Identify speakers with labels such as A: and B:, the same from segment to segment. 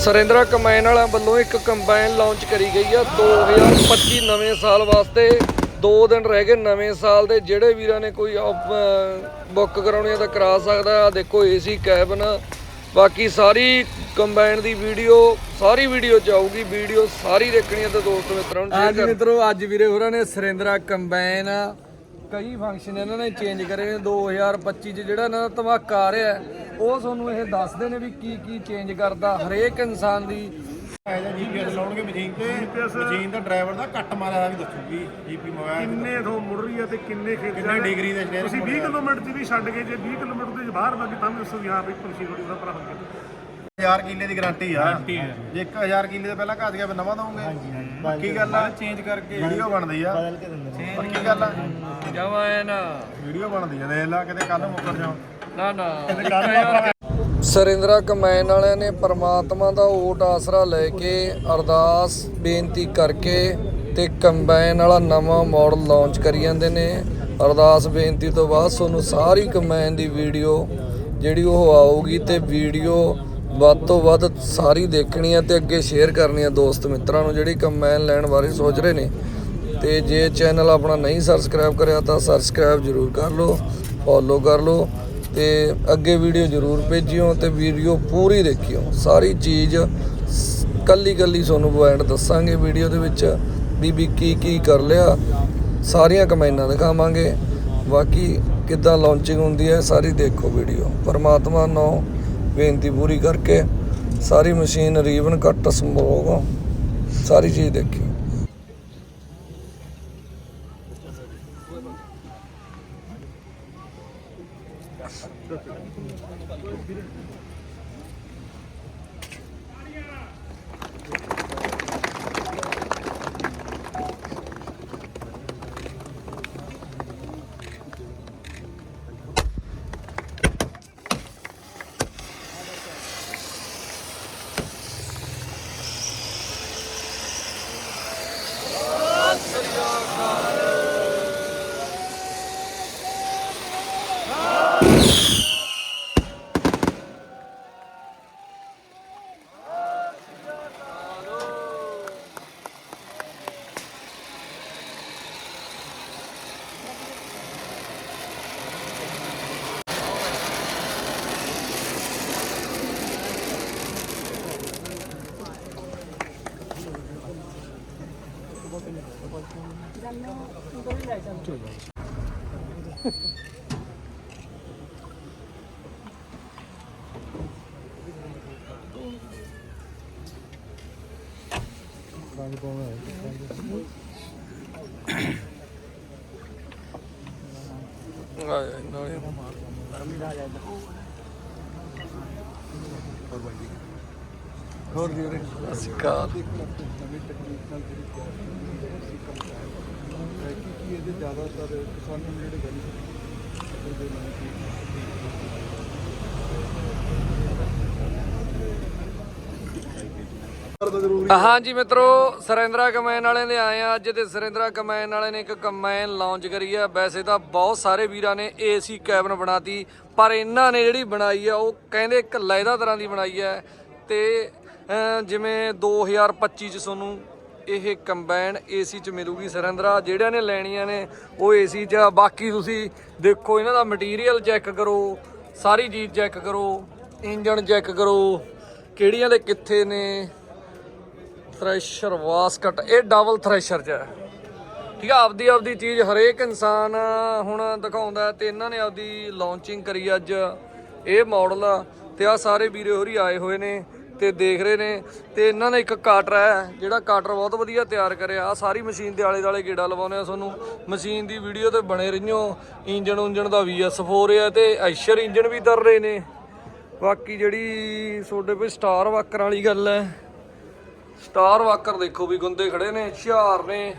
A: ਸਰਿੰਦਰਾ combine ਵਾਲਿਆਂ ਵੱਲੋਂ ਇੱਕ ਕੰਬਾਈਨ ਲਾਂਚ ਕਰੀ ਗਈ ਆ। 2025 ਨਵੇਂ ਸਾਲ ਵਾਸਤੇ 2 ਦਿਨ ਰਹਿ ਗਏ ਨਵੇਂ ਸਾਲ ਦੇ। ਜਿਹੜੇ ਵੀਰਾਂ ਨੇ ਕੋਈ ਬੁੱਕ ਕਰਾਉਣੀ ਆ ਤਾਂ ਕਰਾ ਸਕਦਾ ਆ। ਦੇਖੋ ਏਸੀ ਕੈਬਨ ਬਾਕੀ ਸਾਰੀ ਕੰਬਾਈਨ ਦੀ ਵੀਡੀਓ ਸਾਰੀ ਵੀਡੀਓ ਚ ਆਊਗੀ ਵੀਡੀਓ ਸਾਰੀ ਦੇਖਣੀ ਆ ਤੇ ਦੋਸਤ ਮਿੱਤਰਾਂ ਨੂੰ ਸ਼ੇਅਰ
B: ਅੱਜ ਮਿੱਤਰੋ ਅੱਜ ਵੀਰੇ ਹੋਰਾਂ ਨੇ ਸਰਿੰਦਰਾ ਕੰਬਾਈਨ ਕਈ ਫੰਕਸ਼ਨ ਇਹਨਾਂ ਨੇ ਚੇਂਜ ਕਰੇ ਨੇ 2025 ਚ ਜਿਹੜਾ ਇਹਨਾਂ ਦਾ ਧਮਾਕਾ ਆ ਰਿਹਾ ਹੈ, ਉਹ ਤੁਹਾਨੂੰ ਇਹ ਦੱਸਦੇ ਨੇ ਵੀ ਕੀ ਕੀ ਚੇਂਜ ਕਰਦਾ ਹਰੇਕ ਇਨਸਾਨ ਦੀ।
C: ਇਹਦਾ ਜੀਪੀਐਸ ਲਾਉਣਗੇ ਮਸ਼ੀਨ ਤੇ ਮਸ਼ੀਨ ਦਾ ਡਰਾਈਵਰ ਦਾ ਕੱਟ ਮਾਰਿਆ ਵੀ ਦੱਸੂਗੀ ਜੀਪੀ ਮੋਬਾਈਲ
D: ਕਿੰਨੇ ਥੋ ਮੁੜ ਰਹੀ ਹੈ ਤੇ ਕਿੰਨੇ ਖੇਤ
C: ਕਿੰਨੇ ਡਿਗਰੀ ਦੇ ਸ਼ੇਅਰ
D: ਤੁਸੀਂ 20 ਕਿਲੋਮੀਟਰ ਦੀ ਵੀ ਛੱਡ ਕੇ ਜੇ 20 ਕਿਲੋਮੀਟਰ ਦੇ ਬਾਹਰ ਲੱਗੇ ਤਾਂ ਵੀ ਦੱਸੋ ਵੀ ਹਾਂ ਵੀ ਪੰਛੀ ਥੋੜੀ ਦਾ ਭਰਾ ਹੋ
C: 1000 ਕਿੱਲੇ ਦੀ ਗਾਰੰਟੀ ਆ। ਜੇ 1000 ਕਿੱਲੇ ਦੇ ਪਹਿਲਾਂ ਘੱਟ ਗਿਆ ਫਿਰ ਨਵਾਂ ਦਵਾਂਗੇ। ਪੱਕੀ ਗੱਲ ਆ? ਚੇਂਜ ਕਰਕੇ ਵੀਡੀਓ ਬਣਦੀ ਆ। ਬਦਲ ਕੇ ਦਿੰਦੇ ਪੱਕੀ ਗੱਲ ਆ?
A: ਜਮਾ ਐ ਨਾ।
C: ਵੀਡੀਓ ਬਣਦੀ ਆ ਦੇਖ ਲਾ ਕਿਤੇ ਕੱਲ ਮੁੱਕਰ ਜਾਓ।
A: ਨਾ ਨਾ। ਸਰਿੰਦਰਾ ਕਮੈਨ ਵਾਲਿਆਂ ਨੇ ਪ੍ਰਮਾਤਮਾ ਦਾ ਓਟ ਆਸਰਾ ਲੈ ਕੇ ਅਰਦਾਸ ਬੇਨਤੀ ਕਰਕੇ ਤੇ ਕੰਬਾਈਨ ਵਾਲਾ ਨਵਾਂ ਮਾਡਲ ਲਾਂਚ ਕਰੀ ਜਾਂਦੇ ਨੇ। ਅਰਦਾਸ ਬੇਨਤੀ ਤੋਂ ਬਾਅਦ ਤੁਹਾਨੂੰ ਸਾਰੀ ਕੰਬਾਈਨ ਦੀ ਵੀਡੀਓ ਜਿਹੜੀ ਉਹ ਆਊਗੀ ਤੇ ਵੀਡੀਓ ਵੱਧ ਤੋਂ ਵੱਧ ਸਾਰੀ ਦੇਖਣੀ ਆ ਤੇ ਅੱਗੇ ਸ਼ੇਅਰ ਕਰਨੀ ਆ ਦੋਸਤ ਮਿੱਤਰਾਂ ਨੂੰ ਜਿਹੜੀ ਕੰਬਾਈਨ ਲੈਣ ਬਾਰੇ ਸੋਚ ਰਹੇ ਨੇ। ਤੇ ਜੇ ਚੈਨਲ ਆਪਣਾ ਨਹੀਂ ਸਬਸਕ੍ਰਾਈਬ ਕਰਿਆ ਤਾਂ ਸਬਸਕ੍ਰਾਈਬ ਜ਼ਰੂਰ ਕਰ ਲਓ ਫੋਲੋ ਕਰ ਲਓ ਤੇ ਅੱਗੇ ਵੀਡੀਓ ਜ਼ਰੂਰ ਭੇਜਿਓ ਤੇ ਵੀਡੀਓ ਪੂਰੀ ਦੇਖਿਓ। ਸਾਰੀ ਚੀਜ਼ ਕੱਲੀ ਕੱਲੀ ਤੁਹਾਨੂੰ ਪੁਆਇੰਟ ਦੱਸਾਂਗੇ ਵੀਡੀਓ ਦੇ ਵਿੱਚ ਵੀ ਕੀ ਕੀ ਕਰ ਲਿਆ। ਸਾਰੀਆਂ ਕਮਾਈਨਾਂ ਦਿਖਾਵਾਂਗੇ। ਬਾਕੀ ਕਿੱਦਾਂ ਲਾਂਚਿੰਗ ਹੁੰਦੀ ਹੈ ਸਾਰੀ ਦੇਖੋ ਵੀਡੀਓ ਪਰਮਾਤਮਾ ਨੂੰ ਬੇਨਤੀ ਪੂਰੀ ਕਰਕੇ ਸਾਰੀ ਮਸ਼ੀਨ ਰੀਵਨ ਕੱਟ ਸੰਭੋਗ। ਸਾਰੀ ਚੀਜ਼ ਦੇਖੀ ਹੋਰ ਵੀਰੇ ਅਸੀਂ ਕਾ
B: ਇਹਦੇ ਜ਼ਿਆਦਾਤਰ ਕਿਸਾਨਾਂ ਨੂੰ ਜਿਹੜੇ
A: ਹਾਂਜੀ ਮਿੱਤਰੋ ਸਰਿੰਦਰਾ ਕਮੈਨ ਵਾਲਿਆਂ ਦੇ ਆਏ ਆ ਅੱਜ ਤੇ ਸਰਿੰਦਰਾ ਕਮੈਨ ਵਾਲੇ ਨੇ ਇੱਕ ਕਮੈਨ ਲਾਂਚ ਕਰੀ ਆ। ਵੈਸੇ ਤਾਂ ਬਹੁਤ ਸਾਰੇ ਵੀਰਾਂ ਨੇ ਏਸੀ ਕੈਬਨ ਬਣਾਤੀ ਪਰ ਇਹਨਾਂ ਨੇ ਜਿਹੜੀ ਬਣਾਈ ਆ ਉਹ ਕਹਿੰਦੇ ਇੱਕ ਲੈਦਾ ਤਰ੍ਹਾਂ ਦੀ ਬਣਾਈ ਆ। ਤੇ ਅਹ, ਜਿਵੇਂ 2025 ਚ ਤੁਹਾਨੂੰ ਇਹ ਕੰਬਾਈਨ ਏਸੀ ਚ ਮਿਲੂਗੀ ਸਰਿੰਦਰਾ, ਜਿਹੜਿਆਂ ਨੇ ਲੈਣੀਆਂ ਨੇ ਉਹ ਏਸੀ ਚ ਆ। ਬਾਕੀ ਤੁਸੀਂ ਦੇਖੋ, ਇਹਨਾਂ ਦਾ ਮਟੀਰੀਅਲ ਚੈੱਕ ਕਰੋ, ਸਾਰੀ ਚੀਜ਼ ਚੈੱਕ ਕਰੋ ਇੰਜਨ ਚੈੱਕ ਕਰੋ, ਕਿਹੜੀਆਂ ਦੇ ਕਿੱਥੇ ਨੇ? ਥ੍ਰੈਸ਼ਰ ਵਾਸਕਟ, ਇਹ ਡਬਲ ਥ੍ਰੈਸ਼ਰ ਚ ਹੈ। ਠੀਕ ਆ, ਆਪਦੀ ਆਪਦੀ ਚੀਜ਼ ਹਰੇਕ ਇਨਸਾਨ ਹੁਣ ਦਿਖਾਉਂਦਾ ਹੈ ਤੇ ਇਹਨਾਂ ਨੇ ਆਪਦੀ ਲਾਂਚਿੰਗ ਕਰੀ ਅੱਜ। ਇਹ ਮਾਡਲ ਆ ਤੇ ਆ ਸਾਰੇ ਵੀਰੇ ਹੋਰੀ ਆਏ ਹੋਏ ਨੇ। ਤੇ ਦੇਖ ਰਹੇ ਨੇ ਤੇ ਇਹਨਾਂ ਨੇ ਇੱਕ ਕਾਟਰ ਹੈ, ਜਿਹੜਾ ਕਾਟਰ ਬਹੁਤ ਵਧੀਆ ਤਿਆਰ ਕਰਿਆ। ਆ ਸਾਰੀ ਮਸ਼ੀਨ ਦੇ ਆਲੇ ਦਾਲੇ ਗੇੜਾ ਲਵਾਉਂਦੇ ਆ ਤੁਹਾਨੂੰ। ਮਸ਼ੀਨ ਦੀ ਵੀਡੀਓ ਤੇ ਬਣੇ ਰਹੀਓ। ਇੰਜਨ ਉਂਜਨ ਦਾ VS4 ਹੈ ਤੇ ਐਸ਼ਰ ਇੰਜਨ ਵੀ ਤਰ ਰਹੇ ਨੇ। ਬਾਕੀ ਜਿਹੜੀ ਤੁਹਾਡੇ ਕੋਈ ਸਟਾਰ ਵਾਕਰ ਵਾਲੀ ਗੱਲ ਹੈ ਸਟਾਰ ਵਾਕਰ ਦੇਖੋ ਵੀ ਗੁੰਦੇ ਖੜੇ ਨੇ, ਹੁਸ਼ਿਆਰ ਨੇ।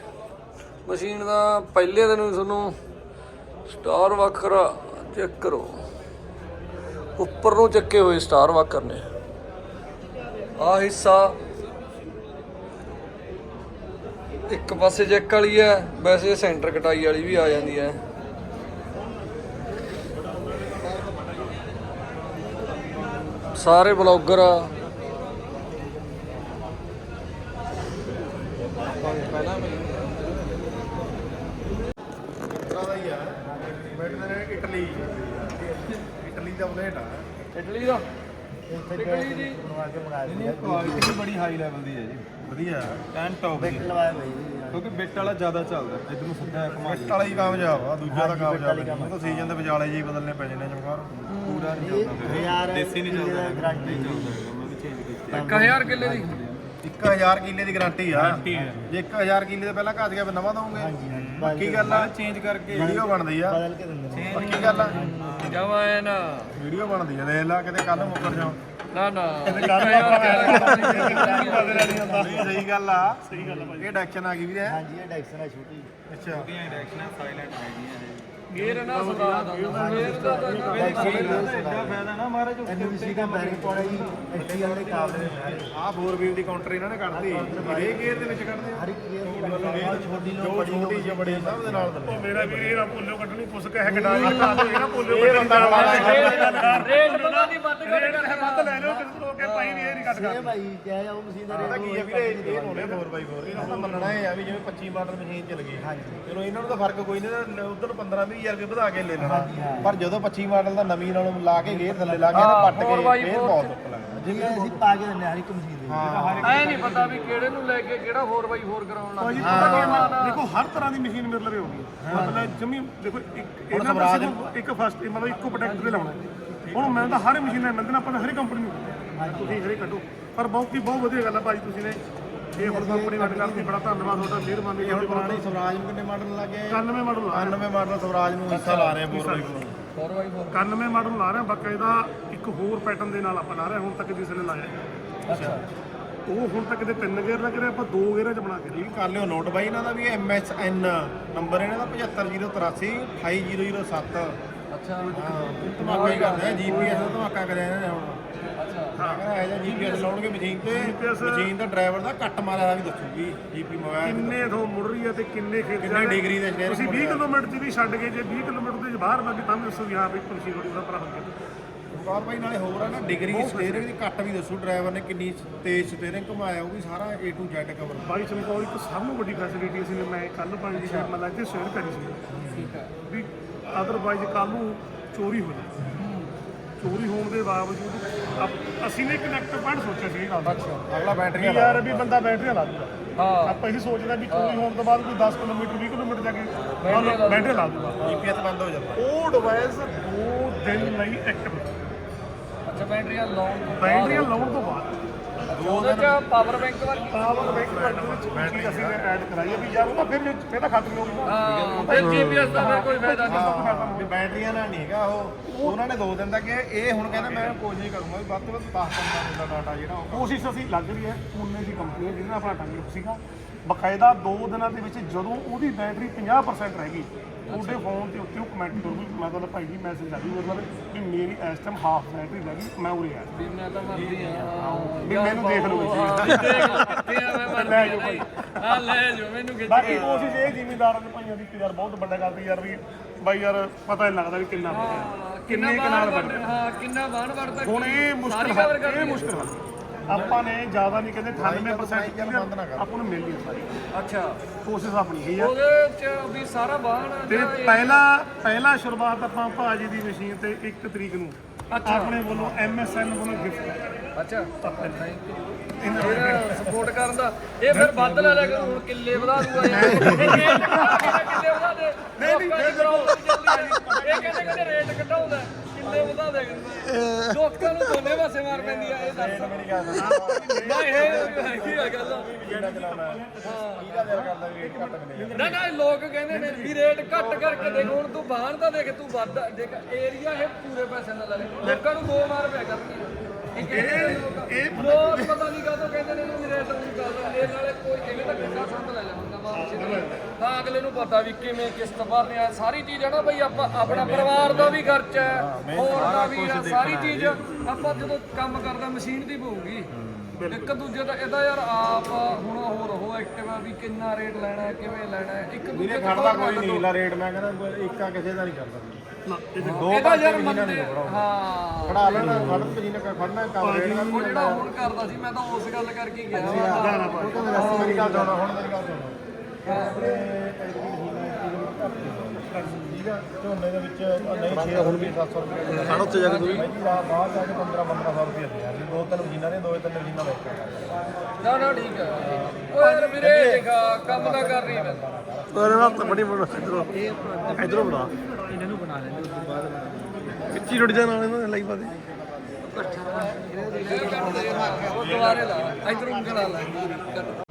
A: ਮਸ਼ੀਨ ਦਾ ਪਹਿਲੇ ਦਿਨ ਵੀ ਤੁਹਾਨੂੰ ਸਟਾਰ ਵਾਕਰ ਚੈੱਕ ਕਰੋ। ਉੱਪਰ ਨੂੰ ਚੱਕੇ ਹੋਏ ਸਟਾਰ ਵਾਕਰ ਨੇ। ਆ ਹਿੱਸਾ। ਇੱਕ ਪਾਸੇ ਜੈਕ ਵਾਲੀ ਹੈ ਵੈਸੇ ਸੈਂਟਰ ਕਟਾਈ ਵਾਲੀ ਵੀ ਆ ਜਾਂਦੀ ਹੈ। ਸਾਰੇ ਬਲੌਗਰ
C: ਇਟਲੀ। ਦਾ ਬਲੇਟ ਆ ਇਟਲੀ ਦਾ? ਇਟਲੀ ਇਟਲੀ ਦਾ ਬਲੇਟ ਆ
A: ਇਟਲੀ ਦਾ ਇਟਲੀ ਦੀ
E: ਕੁਆਲਿਟੀ ਵੀ ਬੜੀ ਹਾਈ ਲੈਵਲ ਦੀ ਹੈ ਜੀ।
C: ਵਧੀਆ।
E: ਐਂਡ ਟੌਪ ਦੀ ਕਿਉਂਕਿ ਬਿੱਟ ਵਾਲਾ ਜ਼ਿਆਦਾ ਚੱਲਦਾ ਇਧਰ ਨੂੰ ਸਿੱਧਾ ਘੁਮਾ
C: ਬਿੱਟ ਵਾਲਾ ਹੀ ਕਾਮਯਾਬ ਆ ਦੂਜਾ ਤਾਂ ਕਾਮਯਾਬ ਨਹੀਂ। ਉਹ ਤਾਂ ਸੀਜ਼ਨ ਦੇ ਵਿਚਾਲੇ ਜੀ ਬਦਲਨੇ ਪੈ ਜਾਂਦੇ ਚਮਕਾਰ
E: ਪੂਰਾ ਨਹੀਂ ਚੱਲਦਾ ਦੇਸੀ ਨਹੀਂ ਚੱਲਦਾ ਗਾਰੰਟੀ ਚੱਲਦਾ ਮੈਂ ਵੀ ਚੇਂਜ ਕੀਤੀ
A: 1000 ਕਿੱਲੇ ਦੀ?
C: 1000 ਕਿੱਲੇ ਦੀ ਗਾਰੰਟੀ ਆ। ਜੇ 1000 ਕਿੱਲੇ ਦੇ ਪਹਿਲਾਂ ਘੱਟ ਗਿਆ ਫਿਰ ਨਵਾਂ ਦਵਾਂਗੇ। ਪੱਕੀ ਗੱਲ ਆ।
E: ਚੇਂਜ ਕਰਕੇ
C: ਵੀਡੀਓ ਬਣਦੀ ਆ। ਬਦਲ ਕੇ ਦਿੰਦੇ ਪੱਕੀ ਗੱਲ ਆ।
A: ਜਮਾ ਐ ਨਾ।
C: ਵੀਡੀਓ ਬਣਦੀ ਆ ਦੇਖ ਲੈ ਕਿਤੇ ਕੱਲ ਮੁੱਕਰ ਜਾਓ
A: ਨਾ ਨਾ।
C: ਨਹੀਂ ਸਹੀ ਗੱਲ ਆ। ਸਹੀ ਗੱਲ ਆ। ਇਹ ਡੈਕਸ਼ਨ ਆ ਗਈ ਵੀਰੇ। ਹਾਂਜੀ ਇਹ ਡੈਕਸ਼ਨ ਆ ਛੋਟੀ। ਅੱਛਾ।
E: ਛੋਟੀਆਂ ਡਾਇਰੈਕਸ਼ਨਾਂ ਸਾਇਲੈਂਟ ਹੈਗੀਆਂ ਇਹ
A: ਗੇਰ ਨਾ ਸਦਾ ਦਾ ਗੇਰ ਦਾ ਤਾਂ
E: ਐਡਾ ਫਾਇਦਾ ਨਾ ਮਹਾਰਾਜ
C: ਐਨਬੀਸੀ ਦਾ ਬੈਰਿੰਗ ਪਾਉਣਾ ਜੀ ਐਸਟੀ ਵਾਲੇ ਕਾਬਲੇ ਆ 4 ਵੀਲ ਦੀ ਕਾਊਂਟਰ ਇਹਨਾਂ ਨੇ ਕੱਢਦੀ ਇਹ ਗੇਅਰ ਦੇ ਵਿੱਚ ਕੱਢਦੇ ਹਰ ਗੇਅਰ ਛੋਟੀ ਲੋ ਬੜੀ ਛੋਟੀ ਜਾਂ ਬੜੀ ਸਭ ਦੇ ਨਾਲ ਦਿੰਦੇ
D: ਮੇਰਾ ਵੀਰ ਇਹ ਨਾ ਭੁੱਲਿਓ ਕੱਢਣੀ ਕੁਛ ਕਹਿ ਕਢਾਈ ਇਹ ਨਾ ਭੁੱਲਿਓ
C: ਇਹ ਬੰਦਾ ਵਾਲਾ
A: ਰੇਟ ਪਤਾ ਨਹੀਂ ਵੱਧ ਕਰ
D: ਰੇਟ ਵੱਧ ਲੈ ਲਿਓ ਕਿਸੇ ਤੋਂ ਕਿ ਭਾਈ ਵੀ ਇਹ ਨਹੀਂ ਕੱਟ ਕਰ
C: ਭਾਈ ਕਿਹਾ ਜਾ ਉਹ ਮਸ਼ੀਨ ਦਾ ਰੇਟ ਕੀ ਆ ਵੀਰੇ ਇਹ ਹੋਣੇ 4x4 ਇਹਨਾਂ ਦਾ ਮੰਨਣਾ ਇਹ ਆ ਵੀ ਜਿਵੇਂ 25 ਮਾਡਲ ਮਸ਼ੀਨ ਚ ਲੱਗੀ ਚਲੋ ਇਹਨਾਂ ਨੂੰ ਤਾਂ ਫ਼ਰਕ ਕੋਈ ਨਹੀਂ ਉਧਰ 15 20000 ਰੁਪਏ ਵਧਾ ਕੇ ਲੈ ਲੈਣਾ। ਪਰ ਜਦੋਂ 25 ਮਾਡਲ ਦਾ ਨਵੀਂ ਨਾਲੋਂ ਲਾ ਕੇ ਗੇਅਰ ਥੱਲੇ ਲਾ ਕੇ ਨਾ ਪੱਟ ਕੇ ਫੇਰ ਬਹੁਤ ਲੱਗਦਾ। ਜਿਵੇਂ ਅਸੀਂ ਪਾ ਕੇ ਦਿੰਨੇ ਹਰ ਇੱਕ ਮਸ਼ੀਨ ਦੇ ਹਾਂ
A: ਐ ਨਹੀਂ ਪਤਾ ਵੀ ਕਿਹੜੇ ਨੂੰ ਲੈ ਕੇ ਕਿਹੜਾ 4x4 ਕਰਾਉਣ ਲੱਗ
D: ਭਾਜੀ ਪਤਾ ਕੀ ਹੈ? ਦੇਖੋ ਹਰ ਤਰ੍ਹਾਂ ਦੀ ਮਸ਼ੀਨ ਮੇਰੇ ਲਵੇ ਹੋਗੀ ਮਤਲਬ ਜਮੀ ਦੇਖੋ ਇੱਕ ਇਹਨਾਂ ਦਾ ਸਿਰਫ ਇੱਕ ਫਸਟ ਮਤਲਬ ਇੱਕੋ ਪ੍ਰੋਡਕਟ ਤੇ ਲਾਉਣਾ ਹੁਣ ਮੈਂ ਤਾਂ ਹਰ ਮਸ਼ੀਨ ਨਾਲ ਮਿਲਦੇ ਨੇ ਆਪਾਂ ਤਾਂ ਹਰ ਕੰਪਨੀ ਨੂੰ ਤੁਸੀਂ ਹਰੇ ਕੱਢੋ। ਪਰ ਬਹੁਤ ਹੀ ਬਹੁਤ ਵਧੀਆ ਗੱਲ ਹੈ ਭਾਜੀ ਤੁਸੀਂ ਨੇ ਇਹ ਹੁਣ ਕੰਪਨੀ ਵੱਡ ਕਰਤੀ ਬੜਾ ਧੰਨਵਾਦ ਤੁਹਾਡਾ ਮਿਹਰਬਾਨੀ
C: ਹੁਣ ਪੁਰਾਣੀ ਸਵਰਾਜ ਨੂੰ ਕਿੰਨੇ ਮਾਡਲ ਲੱਗੇ
D: 91 ਮਾਡਲ ਲਾ
C: 99 ਮਾਡਲ ਸਵਰਾਜ ਨੂੰ ਹਿੱਸਾ ਲਾ ਰਹੇ ਆ 4x4
A: 4x4
D: 91 ਮਾਡਲ ਲਾ ਰਹੇ ਹਾਂ ਬਕਾਇਦਾ ਇੱਕ ਹੋਰ ਪੈਟਰਨ ਦੇ ਨਾਲ ਆਪਾਂ ਲਾ ਰਹੇ ਹਾਂ ਹੁਣ ਤੱਕ ਜਿਸ ਨੇ ਲਾਇਆ। ਅੱਛਾ। ਉਹ ਹੁਣ ਤੱਕ ਦੇ ਤਿੰਨ ਗੇਅਰ ਲੱਗ ਰਹੇ ਆਪਾਂ ਦੋ ਗੇਅਰਾਂ ਚ ਬਣਾ ਕੇ
C: ਇਹ ਵੀ ਕਰ ਲਿਓ ਨੋਟ ਬਾਈ ਇਹਨਾਂ ਦਾ ਵੀ MSN ਨੰਬਰ ਇਹਨਾਂ ਦਾ 75083 28007
A: ਅੱਛਾ।
C: ਹਾਂ ਧਮਾਕਾ ਹੀ ਕਰਦੇ ਆ ਜੀਪੀਐਸ ਦਾ ਧਮਾਕਾ ਕਰਿਆ ਇਹਨਾਂ ਨੇ ਹੁਣ। ਹਾਂ ਕਹਿੰਦਾ ਇਹ ਜਿਹਾ ਜੀਪੀਐਸ ਲਾਉਣਗੇ ਮਸ਼ੀਨ ਤੇ
D: GPS
C: ਮਸ਼ੀਨ ਦਾ ਡਰਾਈਵਰ ਦਾ ਕੱਟ ਮਾਰਿਆ ਦਾ ਵੀ ਦੱਸੂਗੀ ਜੀਪੀ ਮੋਬਾਈਲ
D: ਕਿੰਨੇ ਤੋਂ ਮੁੜ ਰਹੀ ਹੈ ਤੇ ਕਿੰਨੇ ਖੇਤ
C: ਕਿੰਨੇ ਡਿਗਰੀ ਦਾ ਸ਼ੇਅਰ
D: ਤੁਸੀਂ 20 ਕਿਲੋਮੀਟਰ ਚ ਵੀ ਛੱਡ ਕੇ ਜੇ 20 ਕਿਲੋਮੀਟਰ ਦੇ ਬਾਹਰ ਲੱਗੇ ਤਾਂ ਵੀ ਦੱਸੋ ਵੀ ਹਾਂ ਵੀ ਪੰਛੀ ਥੋੜੀ ਉਹਦਾ ਭਰਾ ਹੋ ਗਿਆ
C: ਕਾਰ ਬਾਈ ਨਾਲੇ ਹੋਰ ਆ ਨਾ ਡਿਗਰੀ ਸਟੀਅਰਿੰਗ ਦੀ ਕੱਟ ਵੀ ਦੱਸੂ ਡਰਾਈਵਰ ਨੇ ਕਿੰਨੀ ਤੇਜ਼ ਸਟੀਅਰਿੰਗ ਘੁਮਾਇਆ ਉਹ ਵੀ ਸਾਰਾ A to Z ਕਵਰ
D: ਬਾਈ ਚਮਕੌਰ ਇੱਕ ਸਭ ਤੋਂ ਵੱਡੀ ਫੈਸਿਲਿਟੀ ਸੀ ਮੈਂ ਕੱਲ ਪਾਣੀ ਦੀ ਸ਼ਾਇਦ ਮੈਂ ਲੱਗ ਕੇ ਸ਼ੇਅਰ ਕਰੀ ਸੀ। ਠੀਕ ਹੈ ਵੀ ਅਦਰਵਾਈਜ਼ ਕੱਲ ਨੂੰ ਚੋਰੀ ਹੋ ਜਾਏ। ਚੋਰੀ ਹੋਣ ਦੇ ਬਾਵਜੂਦ ਅਸੀਂ ਨੇ ਕਨੈਕਟ ਪੁਆਇੰਟ ਸੋਚਿਆ ਸੀ ਦਾ
C: ਅਗਲਾ ਬੈਟਰੀਆਂ
D: ਯਾਰ ਵੀ ਬੰਦਾ ਬੈਟਰੀ ਲਾ ਦੂਗਾ
A: ਹਾਂ।
D: ਆਪਾਂ ਇਹ ਸੋਚਦਾ ਵੀ ਚੋਰੀ ਹੋਣ ਤੋਂ ਬਾਅਦ ਕੋਈ 10 ਕਿਲੋਮੀਟਰ 20 ਕਿਲੋਮੀਟਰ ਜਾ ਕੇ ਬੈਟਰੀ ਲਾ ਦੂਗਾ
C: ਜੀਪੀਐਸ ਬੰਦ ਹੋ ਜਾਂਦਾ।
D: ਉਹ ਡਿਵਾਈਸ ਦੋ ਦਿਨ ਲਈ ਐਕਟਿਵ
A: ਅੱਛਾ ਬੈਟਰੀਆਂ ਲਾਉਣ ਤੋਂ ਬਾਅਦ।
D: ਬੈਟਰੀਆਂ ਲਾਉਣ ਤੋਂ ਬਾਅਦ।
A: ਉਹਦੇ ਚ ਪਾਵਰ ਬੈਂਕ ਵਰਗੀ
D: ਪਾਵਰ ਬੈਂਕ ਵਿੱਚ ਬੈਟਰੀ ਅਸੀਂ ਨੇ ਐਡ ਕਰਾਈ ਹੈ ਵੀ ਯਾਰ ਉਹ ਤਾਂ ਫਿਰ ਫਿਰ ਤਾਂ ਖਤਮ ਹੋ ਗਈ
A: ਹਾਂ ਫਿਰ ਜੀਪੀਐਸ ਦਾ ਫਿਰ ਕੋਈ ਫਾਇਦਾ ਨਹੀਂ।
C: ਵੀ ਬੈਟਰੀਆਂ ਨਾਲ ਨਹੀਂ ਹੈਗਾ ਉਹ। ਉਹਨਾਂ ਨੇ ਦੋ ਦਿਨ ਤੱਕ ਇਹ ਇਹ ਹੁਣ ਕਹਿੰਦੇ ਮੈਂ ਕੋਸ਼ਿਸ਼ ਕਰੂੰਗਾ ਵੀ ਵੱਧ ਤੋਂ ਵੱਧ 10 15 ਦਿਨ ਦਾ ਡਾਟਾ ਜਿਹੜਾ ਉਹ
D: ਕੋਸ਼ਿਸ਼ ਅਸੀਂ ਲੱਗ ਰਹੀ ਹੈ ਪੂਨੇ ਦੀ ਕੰਪਨੀ ਹੈ ਜਿਹਦੇ ਨਾਲ ਆਪਣਾ ਟੰਗ ਸੀਗਾ। ਬਕਾਇਦਾ 2 ਦਿਨਾਂ ਦੇ ਵਿੱਚ ਜਦੋਂ ਉਹਦੀ ਬੈਟਰੀ 50% ਰਹਿ ਗਈ ਉਹਦੇ ਫੋਨ ਤੇ ਉੱਤੇ ਉਹ ਕਮੈਂਟ ਕਰੂਗੀ ਮੈਂ ਤਾਂ ਭਾਈ ਜੀ ਮੈਸੇਜ ਆ ਗਈ ਮਤਲਬ ਵੀ ਮੇਰੀ ਇਸ ਟਾਈਮ ਹਾਫ ਬੈਟਰੀ ਰਹਿ ਗਈ ਮੈਂ ਉਰੇ ਆ।
A: ਵੀ ਮੈਂ ਤਾਂ ਮਰਦੀ ਆ।
D: ਵੀ ਮੈਨੂੰ ਦੇਖ ਲਓ ਜੀ।
A: ਕਿੱਥੇ ਆ ਮੈਂ
D: ਲੈ ਜਾਓ ਭਾਈ।
A: ਹਾਂ ਲੈ ਜਾਓ ਮੈਨੂੰ ਕਿੱਥੇ
D: ਬਾਕੀ ਕੋਸ਼ਿਸ਼ ਇਹ ਜ਼ਿਮੀਂਦਾਰਾਂ ਦੇ ਭਾਈਆਂ ਦੀ ਕਿ ਯਾਰ ਬਹੁਤ ਵੱਡਾ ਕਰਦੀ ਯਾਰ ਵੀ ਬਾਈ ਯਾਰ ਪਤਾ ਨਹੀਂ ਲੱਗਦਾ ਵੀ ਕਿੰਨਾ ਕਿੰਨੇ ਕਨਾਲ
A: ਵੱਢ
D: ਵੱਡੇ
A: ਹਾਂ। ਕਿੰਨਾ ਬਾਣ ਵੜਦਾ
D: ਹੁਣ ਇਹ ਮੁਸ਼ਕਲ ਹੈ ਇਹ। ਮੁਸ਼ਕਲ ਹੈ। ਆਪਾਂ ਨੇ ਜ਼ਿਆਦਾ ਨਹੀਂ ਕਹਿੰਦੇ 98%
C: ਚੱਲ ਬੰਦ ਨਾ ਕਰ।
D: ਆਪਾਂ ਨੂੰ ਮਿਲ ਗਈ ਸਾਰੀ।
A: ਅੱਛਾ।
D: ਕੋਸ਼ਿਸ਼ ਆਪਣੀ ਹੀ ਹੈ
A: ਉਹਦੇ ਚ ਵੀ ਸਾਰਾ ਬਾਣ
D: ਤੇ ਪਹਿਲਾ ਪਹਿਲਾ ਸ਼ੁਰੂਆਤ ਆਪਾਂ ਭਾਜੀ ਦੀ ਮਸ਼ੀਨ ਤੇ 1 ਤਰੀਕ ਨੂੰ ਆਪਣੇ ਵੱਲੋਂ ਐਮਐਸਐਨ ਵੱਲੋਂ ਗਿਫਟ
A: ਅੱਛਾ। ਥੈਂਕ ਯੂ ਇਹਨਾਂ ਸਪੋਰਟ ਕਰਨ ਦਾ। ਇਹ ਫਿਰ ਵੱਧ ਲੈ ਲੈ ਕੇ ਹੁਣ ਕਿੱਲੇ ਵਧਾ ਦੂਗਾ। ਇਹ ਕਿੱਲੇ ਵਧਾ ਦੇ। ਨਹੀਂ ਨਹੀਂ ਇਹ ਕਹਿੰਦੇ ਕਹਿੰਦੇ ਰੇਟ ਘਟਾਉਂਦਾ ਕਿੱਲੇ ਵਧਾ ਦੇ ਕਹਿੰਦੇ। ਲੋਕਾਂ ਨੂੰ ਦੋਨੇ ਪਾਸੇ ਮਾਰ ਪੈਂਦੀ ਆ ਇਹ ਦੱਸ।
C: ਮੇਰੀ ਗੱਲ
A: ਨਾ ਇਹ ਕੀ ਆ ਗੱਲ।
C: ਜਿਹੜਾ ਚਲਾਉਣਾ ਕਿਹਦਾ ਦਿਲ ਕਰਦਾ ਵੀ ਰੇਟ ਘੱਟ ਮਿਲੇ
A: ਨਾ ਨਾ ਲੋਕ ਕਹਿੰਦੇ ਨੇ ਵੀ ਰੇਟ ਘੱਟ ਕਰਕੇ ਦੇਖ ਹੁਣ ਤੂੰ ਬਾਹਰ ਦਾ ਦੇਖ ਤੂੰ ਵੱਧ ਦੇਖ ਏਰੀਆ ਇਹ ਪੂਰੇ ਪੈਸੇ ਨਾਲ ਲੈ ਲੋਕਾਂ ਨੂੰ ਦੋ ਮਾਰ ਪਿਆ ਕਰਨਗੇ ਇਹ ਇਹ ਲੋਕ ਪਤਾ ਨਹੀਂ ਕਾਹਤੋਂ ਕਹਿੰਦੇ ਨੇ ਵੀ ਰੇਟ ਨਹੀਂ ਕਰਦਾ ਇਹ ਨਾਲੇ ਕੋਈ ਇਹਨੇ ਤਾਂ ਕਿੰਨਾ ਸੰਦ ਲੈ ਲੈਂਦਾ। ਤਾਂ ਅਗਲੇ ਨੂੰ ਪਤਾ ਵੀ ਕਿਵੇਂ ਕਿਸ਼ਤ ਭਰਨੀ ਆ। ਸਾਰੀ ਚੀਜ਼ ਹੈ ਨਾ ਬਈ ਆਪਾਂ ਆਪਣਾ ਪਰਿਵਾਰ ਦਾ ਵੀ ਖਰਚਾ ਹੈ ਹੋਰ ਦਾ ਵੀ ਆ। ਸਾਰੀ ਚੀਜ਼ ਆਪਾਂ ਜਦੋਂ ਕੰਮ ਕਰਦਾ ਮਸ਼ੀਨ ਦੀ ਪਊਗੀ। ਇੱਕ ਦੂਜੇ ਦਾ ਇਹਦਾ ਯਾਰ ਆਪ ਹੁਣ ਹੋਰ ਉਹ ਐਕਟਿਵਾ ਵੀ ਕਿੰਨਾ ਰੇਟ ਲੈਣਾ ਹੈ, ਕਿਵੇਂ ਲੈਣਾ ਹੈ। ਇੱਕ ਦੂਜੇ ਤੋਂ
C: ਖੜਦਾ ਕੋਈ ਨਹੀਂ ਲਾ ਰੇਟ ਮੈਂ ਕਹਿੰਦਾ ਇੱਕਾ ਕਿਸੇ ਦਾ ਨਹੀਂ ਕਰਦਾ ਦੋ
A: ਇਹਦਾ ਯਾਰ ਮੰਨਦੇ ਹਾਂ।
C: ਖੜਾ ਲੈਣਾ ਖੜਨ ਮਸ਼ੀਨ ਕਾ ਖੜਨਾ ਕੰਮ ਰੇਟ ਦਾ
A: ਉਹ ਜਿਹੜਾ ਹੁਣ ਕਰਦਾ ਸੀ ਮੈਂ ਤਾਂ ਉਸ ਗੱਲ ਕਰਕੇ ਗਿਆ
C: ਉਹ ਗੱਲ ਹੁਣ ਮੇਰੀ ਗੱਲ ਸੁਣੋ। ਝੋਨੇ ਦੇ ਵਿੱਚ ਨਹੀਂ 6 ਹੁਣ ਵੀ 700 ਰੁਪਏ ਸਾਡਾ ਉੱਤੇ ਜਾ ਕੇ ਦੋਈ ਬਾਹਰ ਜਾ ਕੇ 15 1500 ਰੁਪਏ ਦੇ ਆ ਦੋ ਤਿੰਨ ਮਸ਼ੀਨਾਂ ਨੇ ਦੋ ਤਿੰਨ ਮਸ਼ੀਨਾਂ ਵੇਚ ਕੇ
A: ਨਾ ਨਾ ਠੀਕ ਹੈ ਓਏ ਵੀਰੇ ਦੇਖਾ ਕੰਮ ਤਾਂ ਕਰ ਰਹੀ ਮੈਂ
D: ਉਹਦੇ ਨਾਲ ਤਾਂ ਬੜੀ ਬੜਾ ਇਧਰੋਂ ਇਧਰੋਂ ਬਣਾ ਇਹਨਾਂ ਨੂੰ ਬਣਾ ਲੈਂਦੇ ਉਸ ਤੋਂ ਬਾਅਦ ਵਿੱਚੀ ਰੁੜ ਜਾਣ ਵਾਲੇ ਨੂੰ ਲਾਈ ਪਾਦੇ
A: ਉਹ ਦੁਬਾਰੇ ਲਾ ਇਧਰੋਂ ਉਂਗਲ ਲਾ